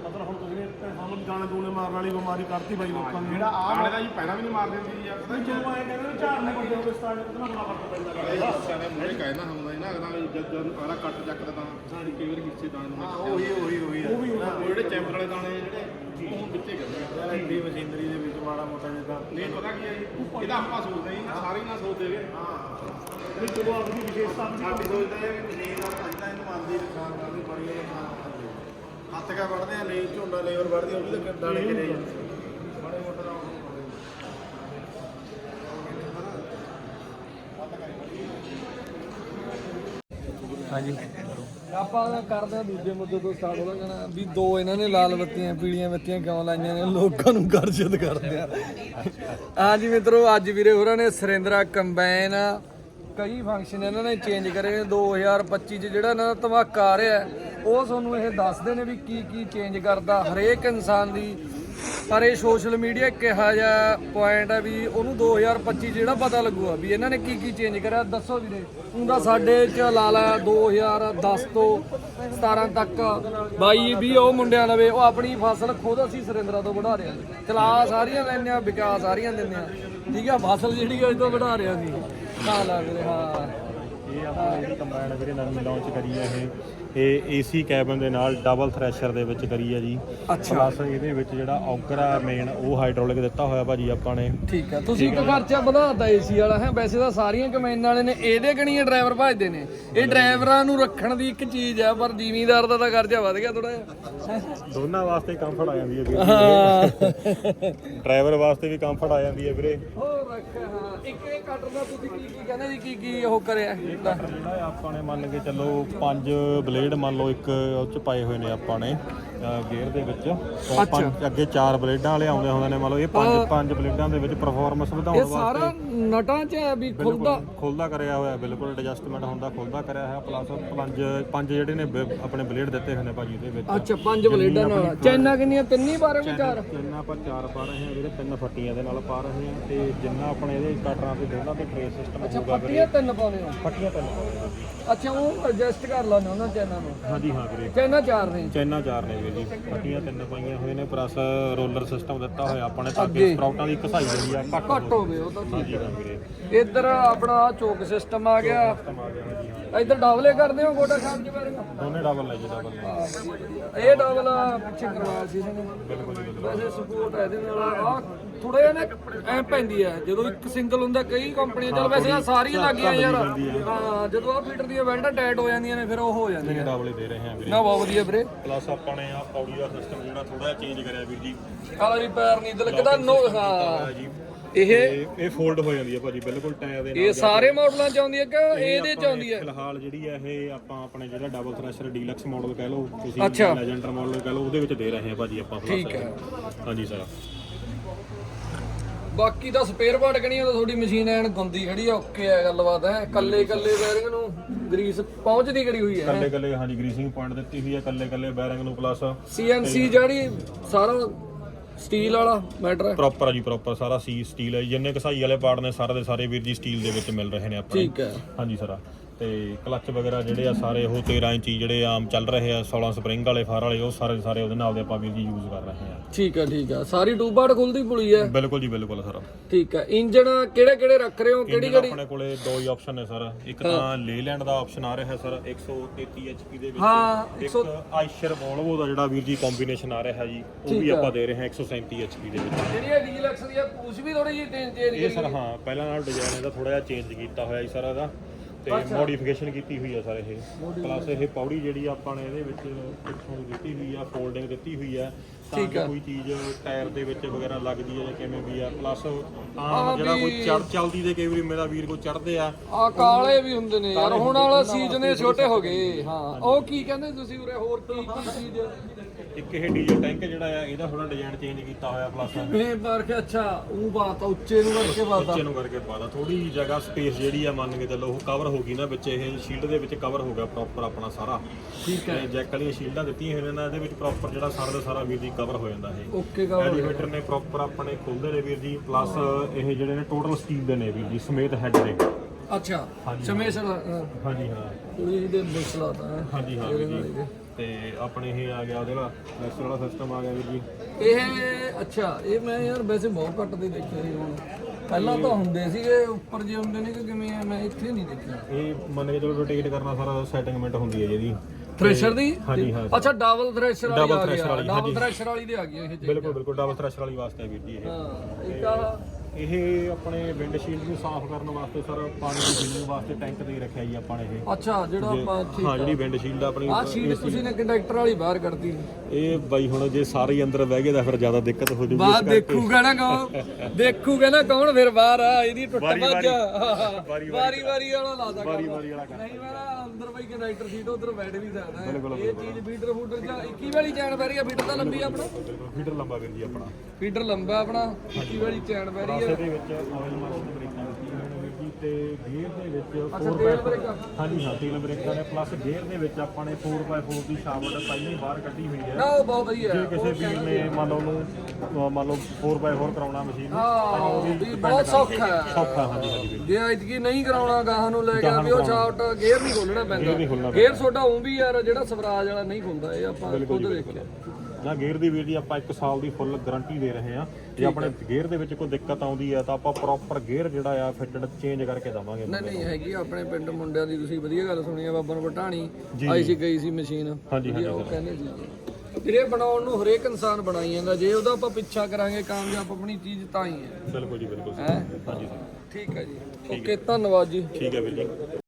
D: ਮਤਲਬ ਹੁਣ ਤੁਸੀਂ ਨੇ ਸਾਨੂੰ ਗਾਣੇ ਦੂਣੇ ਮਾਰਨ ਵਾਲੀ ਬਿਮਾਰੀ ਕਰਤੀ ਬਾਈ ਲੋਕਾਂ ਨੇ।
C: ਜਿਹੜਾ ਵਾਲੇ ਦਾ ਜੀ ਪਹਿਲਾਂ ਵੀ ਨਹੀਂ ਮਾਰ ਦਿੰਦੀ ਯਾਰ। ਪਤਾ
D: ਜਦੋਂ ਆਏ ਕਹਿੰਦੇ ਨੇ ਝਾੜਨੇ ਕੋਈ ਹੋਵੇ ਸਟਾਰਟ ਕਿਤਨਾ ਬੜਾ ਫ਼ਰਕ ਪੈਂਦਾ।
C: ਸਾਰੇ ਮੂਰੇ ਕਹਿਣਾ ਹੁੰਦਾ ਇਹਨਾਂ ਅਗਲਾ ਜਦ ਜਦ ਆਲਾ ਕੱਟ ਚੱਕਦਾ ਤਾਂ ਸਾਡੀ ਕਈ ਵਾਰ ਹਿੱਸੇ ਦਾਣੇ ਨੂੰ ਉਹੀ ਉਹੀ ਉਹੀ ਉਹ ਵੀ ਉਹ ਜਿਹੜੇ ਚੈਂਬਰ ਵਾਲੇ ਦਾਣੇ ਜਿਹੜੇ ਉਹ ਵਿੱਚੇ ਕਰਦੇ ਯਾਰ ਐਡੀ ਮਸ਼ੀਨਰੀ ਦੇ ਵਿੱਚ ਮਾੜਾ ਮੋਟਾ ਜਿੱਦਾਂ ਨਹੀਂ ਪਤਾ ਕੀ ਹੈ ਜੀ ਇਹਦਾ ਆਪਾਂ ਸੋਚਦੇ ਹਾਂ ਸਾਰੇ ਨਾ ਸੋਚਦੇ ਵੇ ਹਾਂ।
D: ਵੀ ਚਲੋ ਆਪਣੀ ਵਿਸ਼ੇਸ਼ਤਾ ਵੀ
C: ਸਾਡੀ ਸੋਚਦਾ ਹੈ ਵੀ ਮਸ਼ੀਨ ਨਾਲ ਅੱਜ ਤਾਂ ਇਹਨੂੰ ਮੰਨਦੀ ਨੁਕਸਾਨ ਕਰਦੀ ਬੜੀ ਹੈ ਹੱਥ ਕਾ ਵੜਦੇ ਆ ਨਹੀਂ ਝੋਨਾ ਲੇਬਰ ਵੜਦੀ ਉਹ ਵੀ ਤਾਂ ਦਾਣੇ ਕਿਰੇ ਜਾਂਦੇ ਬੜੇ ਮੋਟੇ ਦਾ
A: ਆਪਾਂ ਤਾਂ ਕਰਦੇ ਆ ਦੂਜੇ ਮੁੱਦੇ ਤੋਂ ਸਟਾਰਟ ਹੋ ਜਾਣਾ ਵੀ ਦੋ ਇਹਨਾਂ ਨੇ ਲਾਲ ਬੱਤੀਆਂ ਪੀਲੀਆਂ ਬੱਤੀਆਂ ਕਿਉਂ ਲਾਈਆਂ ਨੇ? ਲੋਕਾਂ ਨੂੰ ਗਰਜਤ ਕਰਦੇ ਆ। ਹਾਂਜੀ ਮਿੱਤਰੋ ਅੱਜ ਵੀਰੇ ਹੋਰਾਂ ਨੇ ਸੁਰਿੰਦਰਾ ਕੰਬਾਈਨ ਕਈ ਫੰਕਸ਼ਨ ਇਹਨਾਂ ਨੇ ਚੇਂਜ ਕਰੇ ਨੇ। 2025 ਚ ਜਿਹੜਾ ਇਹਨਾਂ ਦਾ ਧਮਾਕਾ ਆ ਰਿਹਾ ਉਹ ਤੁਹਾਨੂੰ ਇਹ ਦੱਸਦੇ ਨੇ ਵੀ ਕੀ ਕੀ ਚੇਂਜ ਕਰਦਾ। ਹਰੇਕ ਇਨਸਾਨ ਦੀ, ਪਰ ਇਹ ਸੋਸ਼ਲ ਮੀਡੀਆ ਕਿਹਾ ਜਿਹਾ ਪੁਆਇੰਟ ਹੈ ਵੀ ਉਹਨੂੰ 2025 ਜਿਹੜਾ ਪਤਾ ਲੱਗੂਗਾ ਵੀ ਇਹਨਾਂ ਨੇ ਕੀ ਕੀ ਚੇਂਜ ਕਰਿਆ। ਦੱਸੋ ਵੀਰੇ ਉਹਦਾ ਸਾਡੇ ਚ ਲਾ ਲਾ 2010 ਤੋਂ 17 ਤੱਕ 22 20 ਉਹ ਮੁੰਡਿਆਂ ਲਵੇ, ਉਹ ਆਪਣੀ ਫਸਲ ਖੁਦ ਅਸੀਂ ਸੁਰਿੰਦਰਾ ਤੋਂ ਵਧਾ ਰਹੇ ਹਾਂ। ਚਲਾ ਸਾਰੀਆਂ ਲੈਂਦੇ ਆ ਵਿਕਾਸ ਸਾਰੀਆਂ ਦਿੰਦੇ ਆ ਠੀਕ ਆ, ਫਸਲ ਜਿਹੜੀ ਉਹ ਤੋਂ ਵਢਾ ਰਿਹਾ ਸੀ ਨਾ ਲਾ ਵੀਰੇ
F: ਇਹ ਆਪਾਂ ਜਿਹੜੀ ਕੰਬਾਈਨ ਵੀਰੇ ਨਵੀਂ ਲਾਂਚ ਕਰੀ ਹੈ ਇਹ। ਇਹ ਏਸੀ ਕੈਬਨ ਦੇ ਨਾਲ ਡਬਲ ਥ੍ਰੈਸ਼ਰ ਦੇ ਵਿੱਚ ਕਰੀ ਹੈ ਜੀ।
A: ਅੱਛਾ।
F: ਪਲੱਸ ਇਹਦੇ ਵਿੱਚ ਜਿਹੜਾ ਔਗਰ ਆ ਮੇਨ ਉਹ ਹਾਈਡ੍ਰੋਲਿਕ ਦਿੱਤਾ ਹੋਇਆ ਭਾਜੀ ਆਪਾਂ ਨੇ।
A: ਠੀਕ ਆ ਤੁਸੀਂ ਇੱਕ ਖਰਚਾ ਵਧਾਤਾ ਏਸੀ ਵਾਲਾ ਹੈ ਵੈਸੇ ਤਾਂ ਸਾਰੀਆਂ ਕਮੈਨ ਵਾਲੇ ਨੇ ਇਹਦੇ ਕਣੀਏ ਡਰਾਈਵਰ ਭਜਦੇ ਨੇ? ਇਹ ਡਰਾਈਵਰਾਂ ਨੂੰ ਰੱਖਣ ਦੀ ਇੱਕ ਚੀਜ਼ ਆ ਪਰ ਜ਼ਿਮੀਂਦਾਰ ਦਾ ਤਾਂ ਖਰਚਾ ਵਧ ਗਿਆ ਥੋੜਾ ਜਿਹਾ।
F: ਦੋਨਾਂ ਵਾਸਤੇ ਕੰਫਰਟ ਆ ਜਾਂਦੀ ਹੈ ਵੀਰੇ।
A: ਹਾਂ।
F: ਡਰਾਈਵਰ ਵਾਸਤੇ ਵੀ ਕੰਫਰਟ ਆ ਜਾਂਦੀ ਹੈ ਵੀਰੇ।
A: ਹੋਰ ਰੱਖ ਹਾਂ। ਇੱਕ ਇਹ ਕਟਰ ਦਾ ਤੁਸੀਂ ਕੀ ਕੀ ਕਹਿੰਦੇ ਜੀ ਕੀ ਕੀ ਉਹ ਕਰਿਆ?
F: ਜਿਹੜਾ ਆਪਾਂ ਨੇ ਮੰਨ ਕੇ ਚੱਲੋ ਪੰਜ ਬਲੇਡ ਮੰਨ ਲਓ ਇੱਕ ਉਹ ਚ ਪਾਏ ਹੋਏ ਨੇ ਆਪਾਂ ਨੇ। ਗੇਅਰ ਦੇ ਵਿੱਚ। ਤੋਂ ਪੰਜ ਅੱਗੇ ਚਾਰ ਬਲੇਡਾਂ ਵਾਲੇ ਆਉਂਦੇ ਹੁੰਦੇ ਨੇ ਮੰਨ ਲਓ ਇਹ ਪੰਜ ਪੰਜ ਬਲੇਡਾਂ ਦੇ ਵਿੱਚ ਪਰਫਾਰਮੈਂਸ ਵਧਾਉਣ
A: ਇਹ
F: ਵਾਸਤੇ
A: ਸਾਰਾ ਨਟਾਂ 'ਚ ਹੈ ਵੀ ਖੁੱਲਦਾ
F: ਖੁੱਲਦਾ ਕਰਿਆ ਹੋਇਆ ਬਿਲਕੁਲ ਐਡਜਸਟਮੈਂਟ ਹੁੰਦਾ ਖੁੱਲਦਾ ਕਰਿਆ ਹੋਇਆ ਪਲੱਸ ਪੰਜ ਪੰਜ ਜਿਹੜੇ ਨੇ ਬ- ਆਪਣੇ ਬਲੇਡ ਦਿੱਤੇ ਹੋਏ ਨੇ ਭਾਜੀ ਇਹਦੇ ਵਿੱਚ।
A: ਅੱਛਾ ਪੰਜ ਬਲੇਡਾਂ ਨਾਲ। ਚੈਨਾ ਕਿੰਨੀਆਂ? ਤਿੰਨ ਹੀ ਬਾਰੇ ਵੀ ਚਾਰ?
F: ਜਿੰਨਾ ਆਪਾਂ ਚਾਰ ਪਾ ਰਹੇ ਹਾਂ ਵੀਰੇ ਤਿੰਨ ਫੱਟੀਆਂ ਦੇ ਨਾਲ ਪਾ ਰਹੇ ਹਾਂ ਤੇ ਜਿੰਨਾ ਆਪਣੇ ਇਹਦੇ ਕਟਰਾਂ ਤੇ ਦੋਨਾਂ ਤੇ ਟ੍ਰੇਸ ਸਿਸਟਮ
A: ਅੱਛਾ
F: ਹੋਊਗਾ
A: ਪੱਟੀਆਂ ਤਿੰਨ ਪਾਉਣੇ ਹੋ
F: ਫੱਟੀਆਂ ਤਿੰਨ।
A: ਅੱਛਾ ਉਹ ਐਡਜਸਟ ਕਰ ਲੈਣੇ ਉਹਨਾਂ ਚੈਨਾਂ ਨੂੰ।
F: ਹਾਂਜੀ ਹਾਂ ਵੀਰੇ।
A: ਚੈਨਾ ਚਾਰ ਨੇ।
F: ਚੈਨਾ ਚਾਰ ਨੇ ਵੀਰੇ। ਜੀ ਫੱਟੀਆਂ ਤਿੰਨ ਪਾਈਆਂ ਹੋਏ ਨੇ ਪਲੱਸ ਰੋਲਰ ਸਿਸਟਮ ਦਿੱਤਾ ਹੋਇਆ ਆਪਾਂ ਨੇ ਤਾਂ ਕਿ ਸਪਰਾਊਟਾਂ ਦੀ ਘਸਾਈ ਜਿਹੜੀ ਆ ਘੱਟ
A: ਘੱਟ ਹੋਵੇ। ਉਹ ਤਾਂ
F: ਹਾਂਜੀ ਹਾਂ।
A: ਇੱਧਰ ਆਪਣਾ ਚੋਕ ਸਿਸਟਮ ਆ ਗਿਆ। ਇੱਧਰ ਡਬਲੇ ਕਰਦੇ ਹੋ ਗੋਟਾ ਖਾਨ ਜੀ ਬਾਰੇ?
F: ਦੋਨੇ ਡਬਲ ਲੈ ਜੀ ਡਬਲ
A: ਇਹ ਡਬਲ ਪਿੱਛੇ ਕਰਵਾਇਆ ਸੀ ਇਹਨਾਂ ਨੇ ਵੈਸੇ ਸਪੋਰਟ ਹੈ ਇਹਦੇ ਨਾਲ। ਆ ਥੋੜਾ ਜਿਹਾ ਨਾ ਐ ਪੈਂਦੀ ਹੈ ਜਦੋਂ ਇੱਕ ਸਿੰਗਲ ਹੁੰਦਾ ਕਈ ਕੰਪਨੀਆਂ ਚੱਲ ਵੈਸੇ ਆ ਸਾਰੀਆਂ ਲੱਗੀਆਂ ਯਾਰ। ਹਾਂ ਜਦੋਂ ਆ ਫੀਟਰ ਦੀਆਂ ਵੈਲਡਾਂ ਟਾਈਟ ਹੋ ਜਾਂਦੀਆਂ ਨੇ ਫਿਰ ਉਹ ਹੋ ਜਾਂਦੀਆਂ।
F: ਡਬਲ ਦੇ ਰਹੇ ਹਾਂ ਵੀਰੇ।
A: ਨਾ ਬਹੁਤ ਵਧੀਆ ਵੀਰੇ।
F: ਪਲੱਸ ਆਪਾਂ ਨੇ ਆ ਪੌੜੀ ਦਾ ਸਿਸਟਮ ਜਿਹੜਾ ਥੋੜਾ ਜਿਹਾ ਚੇਂਜ ਕਰਿਆ ਵੀਰ ਜੀ।
A: ਆਲਾ ਵੀ ਪੈਰ ਨਹੀਂ ਦਿਲਕਦਾ ਨੋ ਹਾਂ।
F: ਜੀ।
A: ਇਹ
F: ਇਹ ਫੋਲਡ ਹੋ ਜਾਂਦੀ ਹੈ ਭਾਜੀ ਬਿਲਕੁਲ ਟਾਇਰ ਦੇ ਨਾਲ
A: ਇਹ ਸਾਰੇ ਮਾਡਲਾਂ ਚ ਆਉਂਦੀ ਹੈ ਕਿ ਇਹਦੇ ਚ ਆਉਂਦੀ ਹੈ?
F: ਫਿਲਹਾਲ ਜਿਹੜੀ ਹੈ ਇਹ ਆਪਾਂ ਆਪਣੇ ਜਿਹੜਾ ਡਬਲ ਥ੍ਰੈਸ਼ਰ ਡੀਲਕਸ ਮਾਡਲ ਕਹਿ ਲਓ ਤੁਸੀਂ। ਲੈਜੈਂਡਰ ਮਾਡਲ ਕਹਿ ਲਓ ਉਹਦੇ ਵਿੱਚ ਦੇ ਰਹੇ ਹਾਂ ਭਾਜੀ ਆਪਾਂ
A: ਠੀਕ ਹੈ।
F: ਹਾਂਜੀ ਸਰ
A: ਬਾਕੀ ਤਾਂ ਸਪੇਅਰ ਪਾਰਟ ਕਣੀ ਉਹ ਤੁਹਾਡੀ ਮਸ਼ੀਨ ਐਨ ਗੁੰਦੀ ਖੜੀ ਆ ਓਕੇ ਆ ਗੱਲਬਾਤ ਹੈ। ਕੱਲੇ ਕੱਲੇ ਬੈਰਿੰਗ ਨੂੰ ਗਰੀਸ ਪਹੁੰਚਦੀ ਕਰੀ ਹੋਈ ਹੈ
F: ਕੱਲੇ ਕੱਲੇ ਹਾਂਜੀ ਗਰੀਸਿੰਗ ਪੁਆਇੰਟ ਦਿੱਤੀ ਹੋਈ ਹੈ ਕੱਲੇ ਕੱਲੇ ਬੈਰਿੰਗ ਨੂੰ ਪਲੱਸ
A: ਸੀਐਨਸੀ ਜਿਹੜੀ ਸਾਰਾ ਸਟੀਲ ਵਾਲਾ ਮੈਟਰ ਹੈ।
F: ਪ੍ਰੋਪਰ ਜੀ ਪ੍ਰੋਪਰ ਸਾਰਾ ਸੀ ਸਟੀਲ ਹੈ ਜੀ। ਜਿੰਨੇ ਕਸਾਈ ਵਾਲੇ ਪਾਰਟ ਨੇ ਸਾਰੇ ਦੇ ਸਾਰੇ ਵੀਰ ਜੀ ਸਟੀਲ ਦੇ ਵਿੱਚ ਮਿਲ ਰਹੇ ਨੇ ਆਪਣੇ।
A: ਠੀਕ ਹੈ।
F: ਹਾਂਜੀ ਸਰ ਤੇ ਕਲੱਚ ਵਗੈਰਾ ਜਿਹੜੇ ਆ ਸਾਰੇ ਉਹ 13 ਇੰਚੀ ਜਿਹੜੇ ਆਮ ਚੱਲ ਰਹੇ ਆ 16 ਸਪਰਿੰਗ ਵਾਲੇ ਫਾਰ ਵਾਲੇ ਉਹ ਸਾਰੇ ਸਾਰੇ ਉਹਦੇ ਨਾਲ ਦੇ ਆਪਾਂ ਵੀਰ ਜੀ ਯੂਜ਼ ਕਰ ਰਹੇ ਆ।
A: ਠੀਕ ਹੈ ਠੀਕ ਹੈ ਸਾਰੀ ਟੂਬਾੜ ਖੁੱਲਦੀ ਪੁਲੀ ਹੈ
F: ਬਿਲਕੁਲ ਜੀ ਬਿਲਕੁਲ ਸਰ।
A: ਠੀਕ ਹੈ ਇੰਜਨ ਕਿਹੜੇ ਕਿਹੜੇ ਰੱਖ ਰਹੇ ਹੋ? ਕਿਹੜੀ ਕਿਹੜੀ
F: ਆਪਣੇ ਕੋਲੇ ਦੋ ਹੀ ਆਪਸ਼ਨ ਨੇ ਸਰ। ਇੱਕ ਤਾਂ ਲੇਲੈਂਡ ਦਾ ਆਪਸ਼ਨ ਆ ਰਿਹਾ ਸਰ 133 HP ਦੇ ਵਿੱਚ।
A: ਹਾਂ,
F: ਇੱਕ ਆਇਸ਼ਰ ਵੋਲਵੋ ਦਾ ਜਿਹੜਾ ਵੀਰ ਜੀ ਕੰਬੀਨੇਸ਼ਨ ਆ ਰਿਹਾ ਜੀ ਉਹ ਵੀ ਆਪਾਂ ਦੇ ਰਹੇ ਹਾਂ 137 HP ਦੇ ਵਿੱਚ।
A: ਜਿਹੜੀ ਇਹ ਡੀਲਕਸ ਦੀ ਪੂਛ ਵੀ ਥੋੜੀ ਜਿਹੀ ਚੇਂਜ
F: ਇਹ ਸਰ ਹਾਂ ਪਹਿਲਾਂ ਨਾਲ ਡਿਜ਼ਾਈਨ ਇਹਦਾ ਥੋੜਾ ਜਿਹਾ ਚੇਂਜ ਕੀਤਾ ਹੋਇਆ ਜੀ ਸਰ ਇਹਦਾ। ਤੇ ਮੋਡੀਫਿਕੇਸ਼ਨ ਕੀਤੀ ਹੋਈ ਆ ਸਰ ਇਹ। ਪਲੱਸ ਇਹ ਪੌੜੀ ਜਿਹੜੀ ਆਪਾਂ ਨੇ ਇਹਦੇ ਵਿੱਚ ਪਿੱਛੋਂ ਦਿੱਤੀ ਹੋਈ ਆ ਫੋਲਡਿੰਗ ਦਿੱਤੀ ਹੋਈ ਆ ਤਾਂ ਕਿ ਕੋਈ ਚੀਜ਼ ਟਾਇਰ ਦੇ ਵਿੱਚ ਵਗੈਰਾ ਲੱਗਦੀ ਹੈ ਜਾਂ ਕਿਵੇਂ ਵੀ ਆ। ਪਲੱਸ ਆਮ ਜਿਹੜਾ ਕੋਈ ਚੜ ਚਲਦੀ ਦੇ ਕਈ ਵਾਰੀ ਮੇਰਾ ਵੀਰ ਕੋ ਚੜਦੇ ਆ
A: ਆ ਕਾਲੇ ਵੀ ਹੁੰਦੇ ਨੇ ਯਾਰ ਹੁਣ ਵਾਲਾ ਸੀਜ਼ਨ ਇਹ ਛੋਟੇ ਹੋ ਗਏ। ਹਾਂ ਉਹ ਕੀ ਕਹਿੰਦੇ ਤੁਸੀਂ ਉਰੇ ਹੋਰ ਕੀ ਕੀ ਚੀਜ਼
F: ਇੱਕ ਇਹ ਡੀਜ਼ਲ ਟੈਂਕ ਜਿਹੜਾ ਆ ਇਹਦਾ ਥੋੜਾ ਡਿਜ਼ਾਈਨ ਚੇਂਜ ਕੀਤਾ ਹੋਇਆ ਪਲੱਸ
A: ਇਹ ਪਰ ਕੇ ਅੱਛਾ ਉਹ ਬਾਤ ਆ, ਉੱਚੇ ਨੂੰ ਕਰਕੇ ਬਾਤ ਆ।
F: ਬੱਚੇ ਨੂੰ ਕਰਕੇ ਪਾਦਾ ਥੋੜੀ ਜਿਹੀ ਜਗ੍ਹਾ ਸਪੇਸ ਜਿਹੜੀ ਆ ਮੰਨ ਕੇ ਚੱਲੋ ਉਹ ਕਵਰ ਹੋ ਗਈ ਨਾ ਵਿੱਚ ਇਹ ਸ਼ੀਲਡ ਦੇ ਵਿੱਚ ਕਵਰ ਹੋ ਗਿਆ ਪ੍ਰੋਪਰ ਆਪਣਾ ਸਾਰਾ। ਠੀਕ ਹੈ। ਜੈਕ ਵਾਲੀਆਂ ਸ਼ੀਲਡਾਂ ਦਿੱਤੀਆਂ ਹੋਈਆਂ ਨੇ ਇਹਦੇ ਵਿੱਚ ਪ੍ਰੋਪਰ ਜਿਹੜਾ ਸਾਰਾ ਦਾ ਸਾਰਾ ਵੀਰ ਜੀ ਕਵਰ ਹੋ ਜਾਂਦਾ ਇਹ।
A: ਓਕੇ ਗਾ
F: ਐਲੀਵੇਟਰ ਨੇ ਪ੍ਰੋਪਰ ਆਪਣੇ ਖੁੱਲਦੇ ਨੇ ਵੀਰ ਜੀ ਪਲੱਸ ਇਹ ਜਿਹੜੇ ਨੇ ਟੋਟਲ ਸਟੀਲ ਦੇ ਨੇ ਵੀਰ ਜੀ ਸਮੇਤ ਹੈਡ ਨੇ।
A: ਅੱਛਾ ਸਮੇਸ਼ਰ
F: ਹਾਂਜੀ। ਹਾਂ।
A: ਪੁਲੀ ਦੇ ਮਿਸਲਾ ਤਾਂ
F: ਹਾਂਜੀ ਹਾਂ ਵੀਰ ਜੀ। ਤੇ ਆਪਣੇ ਇਹ ਆ ਗਿਆ ਉਹਦੇ ਵਾਲਾ ਪ੍ਰੈਸ਼ਰ ਵਾਲਾ ਸਿਸਟਮ ਆ ਗਿਆ ਵੀਰ ਜੀ।
A: ਇਹ ਅੱਛਾ ਇਹ ਮੈਂ ਯਾਰ ਵੈਸੇ ਬਹੁਤ ਘੱਟ ਦੇ ਦੇਖੇ ਸੀ ਹੁਣ। ਪਹਿਲਾਂ ਤਾਂ ਹੁੰਦੇ ਸੀਗੇ ਉੱਪਰ ਜੇ ਹੁੰਦੇ ਨੇ ਕਿ ਕਿਵੇਂ ਆ ਮੈਂ ਇੱਥੇ ਨਹੀਂ ਦੇਖਿਆ।
F: ਇਹ ਮੰਨ ਕੇ ਚਲੋ ਰੋਟੇਟ ਕਰਨਾ ਸਾਰਾ ਸੈਟਿੰਗਮੈਂਟ ਹੁੰਦੀ ਹੈ ਜਿਹਦੀ
A: ਥ੍ਰੈਸ਼ਰ ਦੀ?
F: ਹਾਂਜੀ ਹਾਂ
A: ਅੱਛਾ ਡਬਲ ਥ੍ਰੈਸ਼ਰ ਵਾਲੀ ਆ
F: ਵਾਲੀ,
A: ਡਬਲ। ਥ੍ਰੈਸ਼ਰ ਵਾਲੀ ਦੇ ਆ ਗਈ ਇਹ
F: ਬਿਲਕੁਲ ਬਿਲਕੁਲ ਡਬਲ ਥ੍ਰੈਸ਼ਰ ਵਾਲੀ ਵਾਸਤੇ ਵੀਰ ਜੀ ਇਹ।
A: ਹਾਂ ਇੱਕ ਆ
F: ਇਹ ਆਪਣੇ ਵਿੰਡਸ਼ੀਲਡ ਨੂੰ ਸਾਫ਼ ਕਰਨ ਵਾਸਤੇ ਸਰ ਪਾਣੀ ਦੀ ਫਿਲਿੰਗ ਵਾਸਤੇ ਟੈਂਕ ਦੇ ਰੱਖਿਆ ਜੀ ਆਪਾਂ ਨੇ ਇਹ।
A: ਅੱਛਾ ਜਿਹੜਾ ਆਪਾਂ
F: ਹਾਂ ਜਿਹੜੀ ਵਿੰਡਸ਼ੀਲਡ ਆਪਣੀ
A: ਆ ਸ਼ੀਟ ਤੁਸੀਂ ਨੇ ਕੰਡਕਟਰ ਵਾਲੀ ਬਾਹਰ ਕੱਢਤੀ।
F: ਇਹ ਬਾਈ ਹੁਣ ਜੇ ਸਾਰੇ ਹੀ ਅੰਦਰ ਬਹਿ ਗਏ ਤਾਂ ਫਿਰ ਜ਼ਿਆਦਾ ਦਿੱਕਤ ਹੋ ਜੂਗੀ
A: ਬਾਹਰ ਦੇਖੂਗਾ ਨਾ ਕੌਣ ਦੇਖੂਗਾ ਨਾ ਕੌਣ ਫਿਰ ਬਾਹਰ ਆ ਇਹਦੀ ਟੁੱਟ ਭੱਜ ਵਾਰੀ। ਵਾਰੀ ਵਾਲਾ ਲਾ ਸਕਦਾ ਵਾਰੀ ਵਾਰੀ ਵਾਲਾ ਨਹੀਂ ਮੈਂ ਨਾ ਅੰਦਰ ਬਈ ਕੰਡਕਟਰ ਸੀਟ ਉਧਰ ਬੈਠ ਵੀ ਸਕਦਾ ਹੈ। ਇਹ ਚੀਜ਼ ਫੀਡਰ ਫੂਡਰ ਜਾਂ 21 ਵਾਲੀ ਚੈਨ ਪੈ ਰਹੀ ਆ ਫੀਡਰ ਤਾਂ ਲੰਬੀ ਆ ਆਪਣਾ।
F: ਫੀਡਰ ਲੰਬਾ ਵੀਰ ਜੀ ਆਪਣਾ।
A: ਫੀਡਰ ਲੰਬਾ ਆਪਣਾ 21 ਵਾਲੀ ਚੈਨ ਪੈ ਰਹੀ ਆ।
F: ਵਿੱਚ ਆਇਲ ਬ੍ਰੇਕਾਂ ਦਿੱਤੀਆਂ ਵੀਰ ਜੀ ਤੇ ਗੇਅਰ ਦੇ ਵਿੱਚ 4
A: ਤੇਲ ਬ੍ਰੇਕਾਂ।
F: ਹਾਂਜੀ ਹਾਂ ਤੇਲ ਬ੍ਰੇਕਾਂ ਨੇ ਪਲੱਸ ਗੇਅਰ ਦੇ ਵਿੱਚ ਆਪਾਂ ਨੇ 4x4 ਦੀ ਸ਼ਾਫਟ ਪਹਿਲਾਂ ਹੀ ਬਾਹਰ ਕੱਢੀ ਹੋਈ ਹੈ।
A: ਨਾ ਉਹ ਬਹੁਤ ਵਧੀਆ
F: ਜੇ। ਕਿਸੇ ਵੀਰ ਨੇ ਮੰਨ ਲਓ ਨੂੰ ਅਹ ਮੰਨ ਲਓ 4x4 ਕਰਾਉਣਾ ਮਸ਼ੀਨ ਨੂੰ
A: ਹਾਂ ਬਹੁਤ ਸੌਖਾ ਹੈ।
F: ਸੌਖਾ ਹਾਂਜੀ ਹਾਂਜੀ
A: ਜੇ ਐਤਕੀ ਨਹੀਂ ਕਰਾਉਣਾ ਗਾਹਾਂ ਨੂੰ ਲੈ ਗਿਆ ਵੀ ਉਹ ਸ਼ਾਫਟ ਗੇਅਰ ਨਹੀਂ ਖੋਲਣਾ ਪੈਂਦਾ। ਗੇਅਰ ਛੋਟਾ ਉਹ ਵੀ ਯਾਰ ਜਿਹੜਾ ਸਵਰਾਜ ਵਾਲਾ ਨਹੀਂ ਖੁੱਲਦਾ ਇਹ ਆਪਾਂ ਖੁਦ ਦੇਖ ਲਿਆ
F: ਜਾਂ ਗੇਅਰ ਦੀ ਵੀਰ ਜੀ ਆਪਾਂ 1 ਸਾਲ ਦੀ ਫੁੱਲ ਗਾਰੰਟੀ ਦੇ ਰਹੇ ਹਾਂ ਜੇ ਆਪਣੇ ਗੇਅਰ ਦੇ ਵਿੱਚ ਕੋਈ ਦਿੱਕਤ ਆਉਂਦੀ ਹੈ ਤਾਂ ਆਪਾਂ ਪ੍ਰੋਪਰ ਗੇਅਰ ਜਿਹੜਾ ਆ ਫਿਟਡ ਚੇਂਜ ਕਰਕੇ ਦਵਾਂਗੇ
A: ਨਹੀਂ ਨਹੀਂ ਹੈਗੀ ਆ, ਆਪਣੇ ਪਿੰਡ ਮੁੰਡਿਆਂ ਦੀ ਤੁਸੀਂ ਵਧੀਆ ਗੱਲ ਸੁਣੀ ਆ ਬਾਬਾ ਨੂੰ ਵਟਾਣੀ ਆਈ ਸੀ ਗਈ ਸੀ ਮਸ਼ੀਨ।
F: ਹਾਂਜੀ,
A: ਵਧੀਆ, ਉਹ ਕਹਿੰਦੇ ਸੀ ਵੀਰੇ ਬਣਾਉਣ ਨੂੰ ਹਰੇਕ ਇਨਸਾਨ ਬਣਾਈ ਜਾਂਦਾ ਜੇ ਉਹਦਾ ਆਪਾਂ ਪਿੱਛਾ ਕਰਾਂਗੇ ਕਾਮਯਾਬ ਆਪਣੀ ਚੀਜ਼ ਤਾਂ ਹੀ ਹੈ।
F: ਬਿਲਕੁਲ ਜੀ ਬਿਲਕੁਲ ਹਾਂਜੀ
A: ਠੀਕ ਹੈ ਜੀ। ਓਕੇ ਧੰਨਵਾਦ ਜੀ।
F: ਠੀਕ ਹੈ ਵੀਰ ਜੀ।